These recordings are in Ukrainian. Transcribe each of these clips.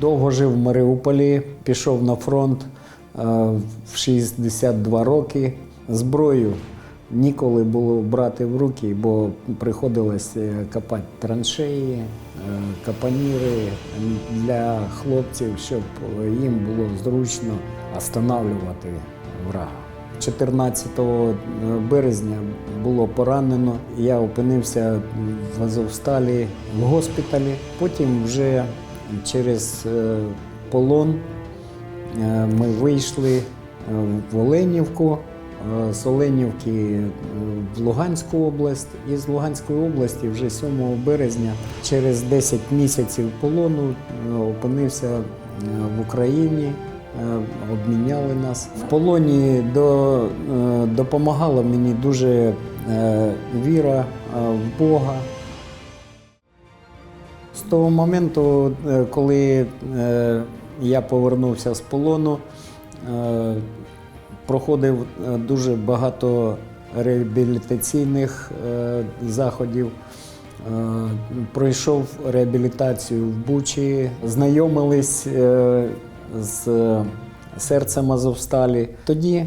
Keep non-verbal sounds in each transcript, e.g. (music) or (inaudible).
Довго жив в Маріуполі, пішов на фронт е, в 62 роки. Зброю ніколи було брати в руки, бо приходилось е, копати траншеї, е, капаніри для хлопців, щоб їм було зручно останавливати врага. 14 березня було поранено. Я опинився в Азовсталі в госпіталі. Потім вже через е, полон е, ми вийшли е, в Оленівку. З Оленівки в Луганську область і з Луганської області вже 7 березня через 10 місяців полону опинився в Україні. Обміняли нас в полоні до, допомагала мені дуже віра в Бога. З того моменту, е, коли е, я повернувся з полону, е, проходив дуже багато реабілітаційних заходів. Пройшов реабілітацію в Бучі, знайомились з серцем Азовсталі. Тоді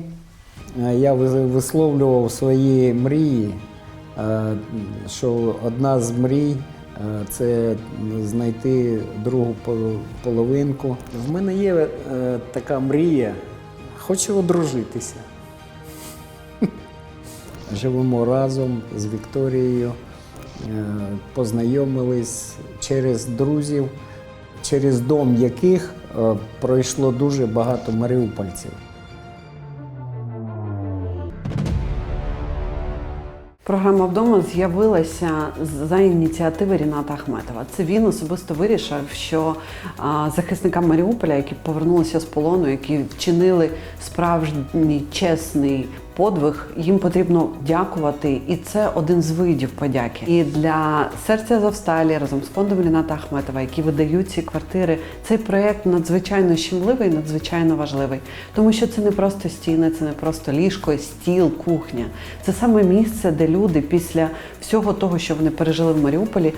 я висловлював свої мрії, що одна з мрій це знайти другу половинку. В мене є е, така мрія, хочу одружитися. (laughs) Живемо разом з Вікторією, е, познайомились через друзів, через дом яких е, пройшло дуже багато маріупольців. Програма вдома з'явилася за ініціативи Ріната Ахметова. Це він особисто вирішив, що захисникам Маріуполя, які повернулися з полону, які вчинили справжній чесний подвиг, їм потрібно дякувати, і це один з видів подяки. І для серця Азовсталі разом з фондом Ріната Ахметова, які видають ці квартири, цей проект надзвичайно щемливий, надзвичайно важливий, тому що це не просто стіни, це не просто ліжко, стіл, кухня. Це саме місце, де люди після всього того, що вони пережили в Маріуполі,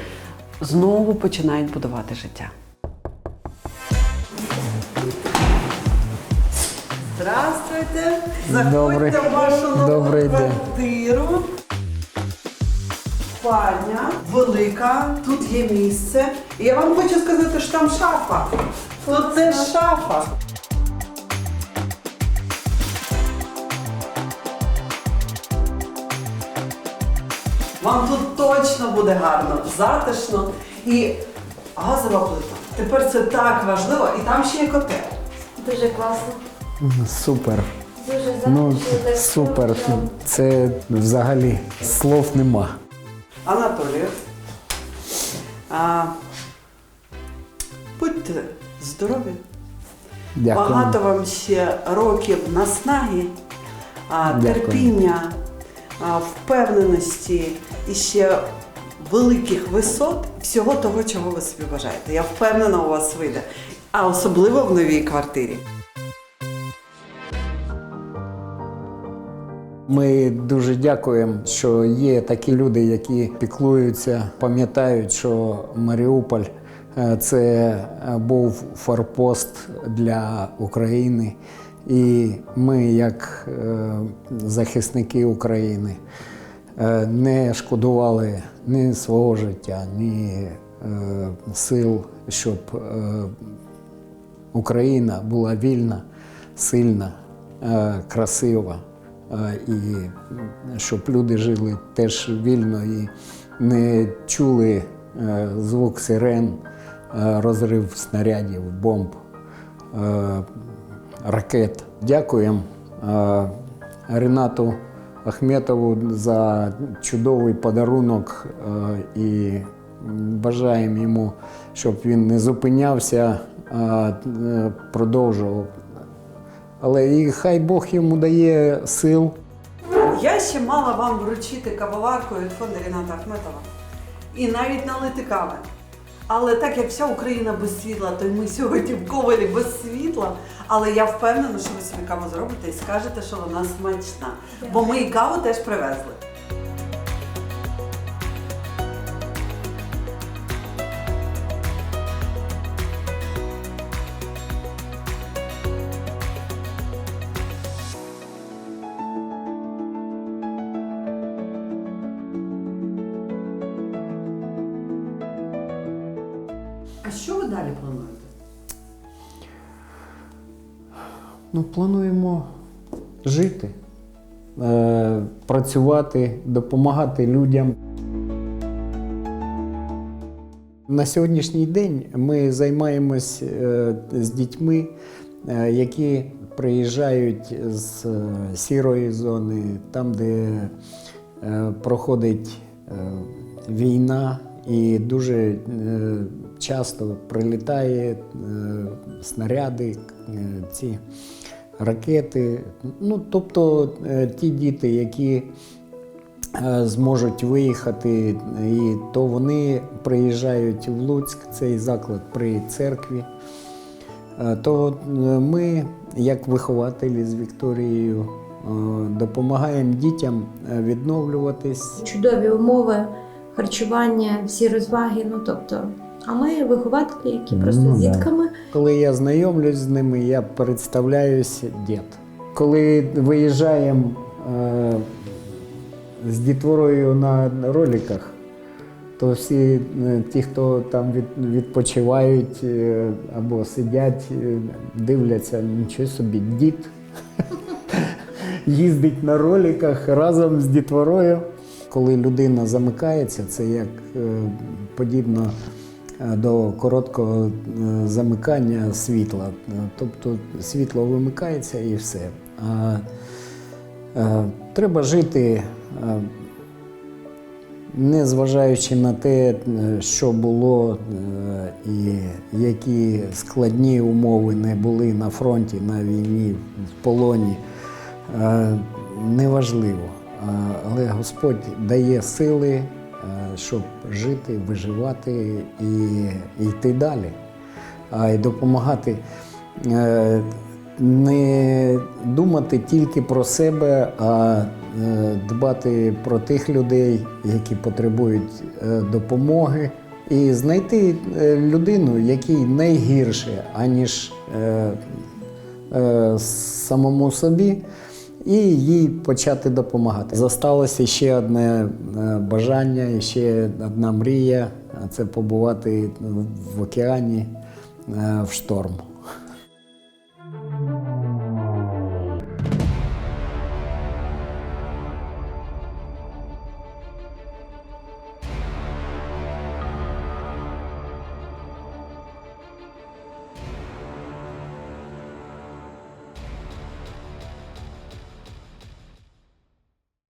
знову починають будувати життя. Здравствуйте! Добрий- Заходьте в вашу нову квартиру. Спальня велика, тут є місце. І я вам хочу сказати, що там шафа. Тут теж шафа. Вам тут точно буде гарно, затишно і газова плита. Тепер це так важливо, і там ще є котел. Дуже класно. Супер. Дуже Ну, супер. Це взагалі слов нема. Анатолію. А, будьте здорові. Дякую. Багато вам ще років наснаги, а, терпіння, а, впевненості і ще великих висот всього того, чого ви собі бажаєте. Я впевнена, у вас вийде. А особливо в новій квартирі. Ми дуже дякуємо, що є такі люди, які піклуються, пам'ятають, що Маріуполь е, це е, був форпост для України. І ми, як е, захисники України, не шкодували ні свого життя, ні сил, щоб Україна була вільна, сильна, красива, і щоб люди жили теж вільно і не чули е, звук сирен, е, розрив снарядів, бомб, е, ракет. Дякуємо Ренату Ахметову за чудовий подарунок і бажаємо йому, щоб він не зупинявся, а продовжував. Але і хай Бог йому дає сил. Я ще мала вам вручити кавоварку від фонду Ріната Ахметова і навіть налити кави. Але так як вся Україна без світла, то й ми сьогодні в Ковалі без світла. Але я впевнена, що ви собі каву зробите і скажете, що вона смачна. Бо ми і каву теж привезли. Далі плануєте? Ну, плануємо жити, е, працювати, допомагати людям. На сьогоднішній день ми займаємось е, з дітьми, е, які приїжджають з е, сірої зони, там, де е, проходить е, війна, і дуже е, часто прилітає е, снаряди, е, ці ракети. Ну, тобто ті діти, які зможуть виїхати, і то вони приїжджають в Луцьк, цей заклад при церкві. То ми, як вихователі з Вікторією, допомагаємо дітям відновлюватись. Чудові умови, харчування, всі розваги. Ну тобто, а ми вихователі, які просто Ну, з да. дітками. Коли я знайомлюсь з ними, я представляюсь дід. Коли виїжджаємо е, з дітворою на роликах, то всі е, ті, хто там від, відпочивають е, або сидять, е, дивляться, нічого собі, дід (laughs) їздить на роликах разом з дітворою. Коли людина замикається, це як е, подібно е, до короткого е, замикання світла. Тобто світло вимикається і все. А треба жити, е, не зважаючи на те, що було і які складні умови не були на фронті, на війні, в полоні. Неважливо. Але Господь дає сили, е, щоб жити, виживати і, йти далі, а й допомагати. Е, Не думати тільки про себе, а е, дбати про тих людей, які потребують допомоги, і знайти людину, якій найгірше, аніж самому собі, і їй почати допомагати. Зосталося ще одне е, бажання, ще одна мрія це побувати в океані е, в шторм.